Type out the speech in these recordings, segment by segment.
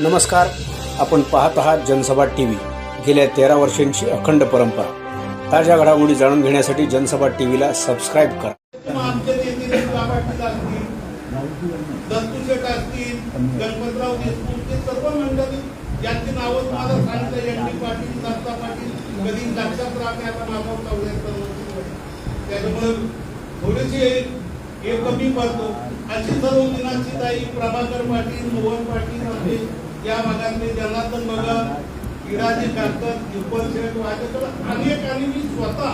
नमस्कार. आपण पाहत आहात जनसभा टी व्ही गेल्या तेरा वर्षांची अखंड परंपरा. ताज्या घडामोडी जाणून घेण्यासाठी जनसभा टी व्हीला सबस्क्राईब करा. गणपतराव देशमुख सर्व मंडळी नावं तुम्हाला सांगितलं एन डी पाटील दत्ता पाटील कधी लक्षात आता त्याच्यामुळे थोडीशी हे कमी पडतो. अशी सर्व दिनाची ताई प्रभाकर पाटील मोहन पाटील या भागातले जनार्दन भगत इराजी काकर दिपल शेठ वाजेकर अनेकांनी मी स्वतः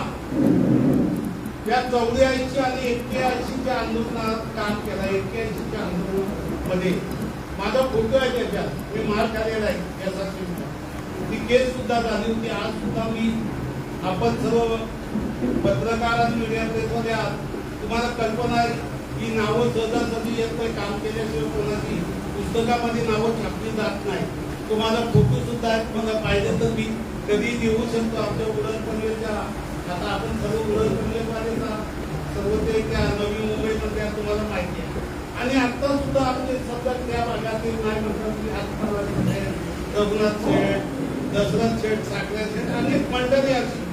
या चौऱ्याऐंशी आणि एक्क्याऐंशीच्या आंदोलनात काम केलं एक्क्याऐंशीच्या आंदोलनामध्ये. माझा फोटो आहे त्याच्यात. मी मार खाल्लेला आहे या साक्षीचा ती केस सुद्धा झाली होती. आज सुद्धा मी आपण सर्व पत्रकार आणि मीडिया प्रेसमध्ये आहात. तुम्हाला कल्पना आहे की नावं सहजासहजी येत नाही काम केल्याशिवाय कोणाची पुस्तकामध्ये नावं छापली जात नाही. तुम्हाला फोटो सुद्धा आहेत मला पाहिजे तर मी कधी देऊ शकतो. आमच्या उडण आता आपण सर्व उडण सर्व ते त्या नवी मुंबईमध्ये तुम्हाला माहिती आहे. आणि आता सुद्धा आपले समजा त्या भागातील नाही म्हणतात रघुनाथ शेठ दशरथ शेठ साखरे शेठ अनेक मंडळी अशी.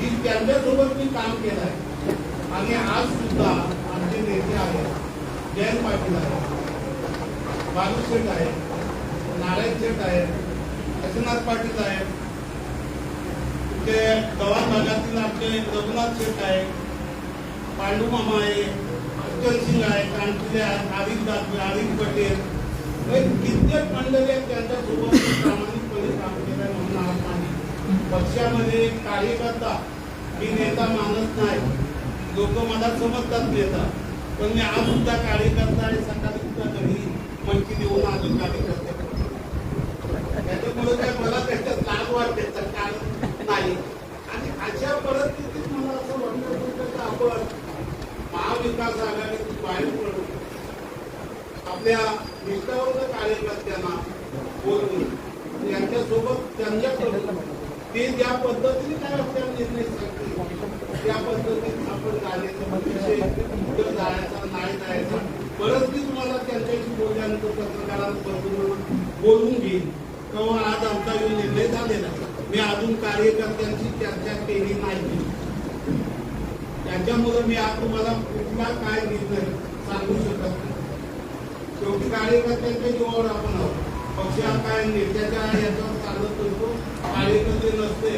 की त्यांच्यासोबत मी काम केलं आहे. आणि आज सुद्धा आमचे नेते आहेत जयंत पाटील आहेत. बालू शेठ आहेत नारायण शेठ आहेत काशीनाथ पाटील आहेत ते गव्हाण भागातील आपले रघुनाथ शेठ आहे पांडू मामा आहे अफजल सिंग आहे कानपुले आहेत आरिफ दासवे पटेल. कित्येक मंडळी आहेत त्यांच्यासोबत प्रामाणिकपणे काम केलं आहे म्हणून आज नाही पक्षामध्ये एक कार्यकर्ता मी नेता मानत नाही लोक मला समजतात नेता पण मी आज सुद्धा कार्यकर्ता आहे सकाळी सुद्धा घरी माहिती देऊन अजून कार्यकर्ते त्याच्यामुळे काय मला त्याच्यात लाज वाटण्याचं कारण नाही. आणि अशा परिस्थितीत मला असं वाटत होतं की आपण महाविकास आघाडीतून बाहेर पडू आपल्या निष्ठावंत कार्यकर्त्यांना बोलून यांच्यासोबत त्यांच्याकडून ते ज्या पद्धतीने काय आपल्याला निर्णय सांगतील त्या पद्धतीने आपण जाण्याचा म्हणजे कुठं जायचा नाही जायचा परत मी तुम्हाला त्यांच्याशी बोलल्यानंतर पत्रकारांबरोबर बोलून घेईन. तेव्हा आज आमचा जो निर्णय झालेला मी अजून कार्यकर्त्यांशी चर्चा केली नाही. त्याच्यामुळे मी आज तुम्हाला कुठला काय निर्णय सांगू शकत नाही. शेवटी कार्यकर्त्यांच्या जीवावर आपण आहोत. पक्ष हा काय नेत्याच्या याच्यावर चालत असतो कार्यकर्ते नसते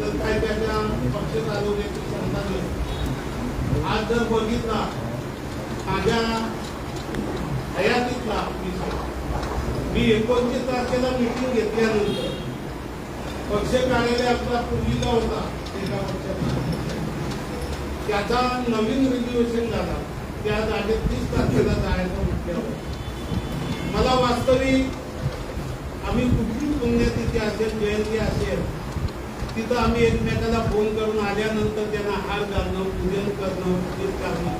तर काय त्याच्या पक्ष चालवण्याची क्षमता नसते. आज जर बघितला माझ्या हयातीतला विषय मी एकोणतीस तारखेला मिटिंग घेतल्यानंतर पक्ष कार्यालय आपला पूर्वीचा होता एका पक्षाचा त्याचा नवीन रिझर्वेशन झाला. त्या जागेत तीस तारखेला जायचं म्हटल्यावर. मला वास्तविक आम्ही कुठली पुण्यतिथी असेल जयंती असेल तिथं आम्ही एकमेकाला फोन करून आल्यानंतर त्यांना हार घालणं पूजन करणं पूजन करणं.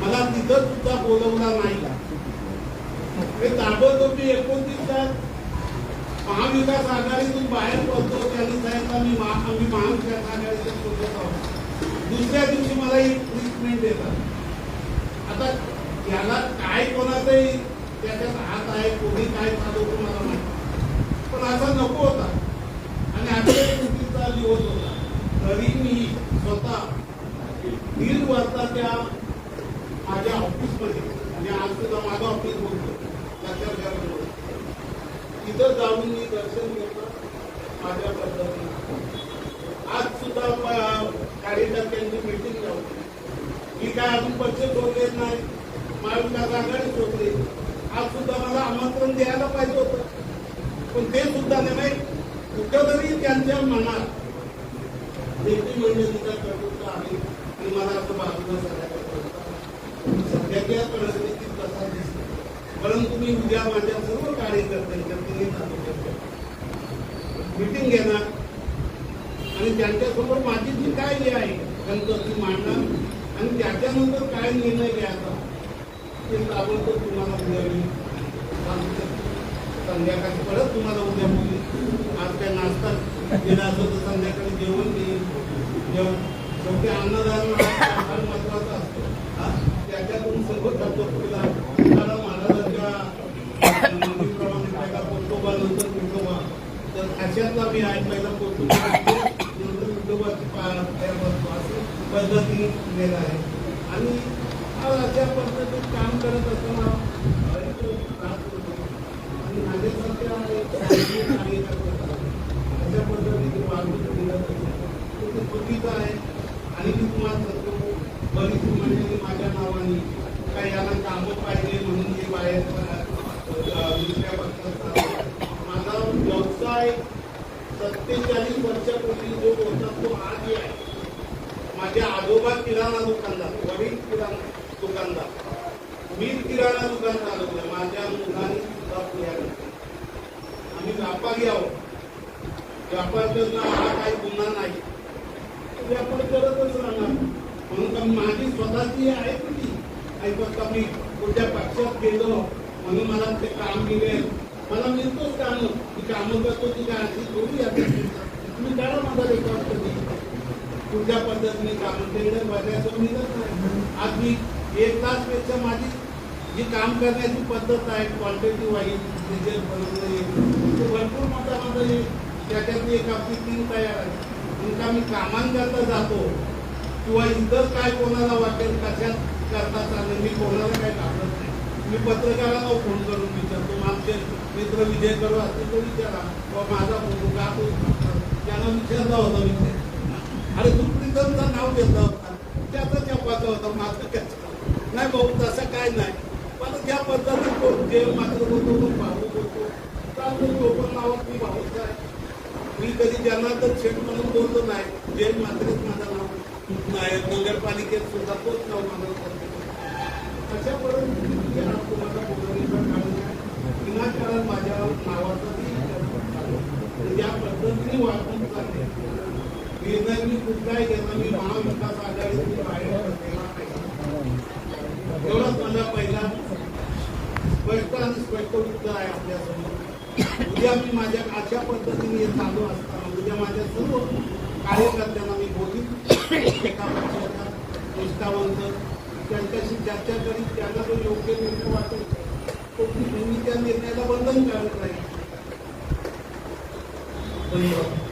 मला तिथं सुद्धा बोलवला नाही. हे ताबडतोब मी एकोणतीस महाविकास आघाडीतून बाहेर पडतो. त्यांनी सांगितलं मी महा- आम्ही महाविकास आघाडीतून सोडत आहोत. दुसऱ्या दिवशी मला एक ट्रीटमेंट देतात. आता याला काय कोणाचाही त्याच्यात हात आहे कोणी काय चालवतो मला माहिती पण असा नको होता. आणि आता कृतीचा दिवस होता. तरी मी स्वतः दीड वाजता त्या माझ्या ऑफिसमध्ये म्हणजे आज सुद्धा माझं ऑफिस बोलतो तिथं जाऊन मी दर्शन घेतलं माझ्या पद्धतीने. आज सुद्धा कार्यकर्त्यांची मीटिंग जाऊ मी काय अजून पक्ष सोडलेत नाही. महाविकास आघाडी सोडली आज सुद्धा मला आमंत्रण द्यायला पाहिजे होतं. पण ते सुद्धा नाही कुठंतरी त्यांच्या मनात नेते मंडळीचा प्रभुत्व आहे. आणि मला असं बाजूला सगळ्या सध्याच्या परिस्थितीत कसा दिसतो. परंतु मी उद्या माझ्या सर्व कार्यकर्त्यांच्या तिन्ही तालुक्याच्या मिटिंग घेणार. आणि त्यांच्यासमोर माझी जी काय हे आहे त्यांचं ती मांडणार. आणि त्याच्यानंतर काय निर्णय घ्यायचा ते ताबडतोब तुम्हाला उद्या मी संध्याकाळी परत तुम्हाला उद्या बोलली आज काय नाश्ता केला असं तर संध्याकाळी जेवण देईल जेवण. शेवटी अन्नदान महत्वाचं असतं. असतो त्याच्यातून सर्व तत्व महाराजांच्या मंदिराप्रमाणे देशातला मी आहे पहिला पोर्तुगीज नंतर विठोबाची पाया बसतो असं पद्धतीने आहे आणि अशा पद्धतीत काम करत असताना आणि माझ्यासारख्या अशा पद्धतीने वागणूक दिलं तर ते चुकीचं आहे. आणि मी तुम्हाला सांगतो बरीच म्हणजे माझ्या नावाने काय याला कामं पाहिजे म्हणून हे बाहेर अ, दुसऱ्या पक्षात माझा व्यवसाय सत्तेचाळीस वर्षापूर्वी जो होता तो आज आहे. माझ्या आजोबा किराणा दुकानदार वडील किराणा दुकानदार. मी किराणा दुकान चालवलं माझ्या मुलांनी सुद्धा पुण्याला आम्ही व्यापारी आहोत. व्यापार करणं हा काही गुन्हा नाही. व्यापार करतच राहणार. म्हणून का माझी स्वतःची आहे तुझी आणि फक्त मी कुठल्या पक्षात गेलो. म्हणून मला ते काम मिळेल मला मिळतोच काम मी कामं करतो ती काय अशी थोडी तुम्ही काढा माझा रेकॉर्ड कधी. कुठल्या पद्धतीने काम केलं बघायचं मिळत नाही. आज मी एक तासपेक्षा माझी जी काम करण्याची पद्धत आहे क्वालिटी वाईज डिझेल बनवणं ते भरपूर मोठा माझा हे त्याच्यातली एक आपली टीम तयार आहे. म्हणून का मी कामांकरता जातो किंवा इतर काय कोणाला वाटेल कशात करता चालेल मी कोणाला काय घाबरत मी पत्रकारांना फोन करून विचारतो आमचे मित्र विजय करू असतील तो विचारा. बा माझा मुलगा तो त्यांना विचारला होता विषय अरे तू प्रीतमचं नाव घेतलं होता. त्याचा चपाचा होता माझं कसं नाही भाऊ तसं काय नाही. पण ज्या पद्धतीने तो जे मात्र बोलतो तो भाऊ बोलतो. चालतो तो पण नावात मी भाऊच काय मी कधी ज्यांना तर शेट म्हणून बोलतो नाही. जे मात्रच माझं नाव. नाही नगरपालिकेत सुद्धा तोच नाव माझं करतो अशा परिस्थितीत माझ्या नावाचं ती पद्धतीने वागून चालले निर्णय मी कुठलाही घेतला मी महाविकास आघाडीतून बाहेर एवढाच माझा पहिला स्पष्ट आणि स्पष्ट उत्तर आहे आपल्यासमोर उद्या मी माझ्या अशा पद्धतीने चालू असताना उद्या माझ्या सर्व कार्यकर्त्यांना मी बोलीन एका पक्षाच्या निष्ठावंत त्यांच्याशी चर्चा करीत त्यांना जो योग्य निर्णय वाटेल. तो नेहमी त्या निर्णयाला बंधन करत राहील धन्यवाद.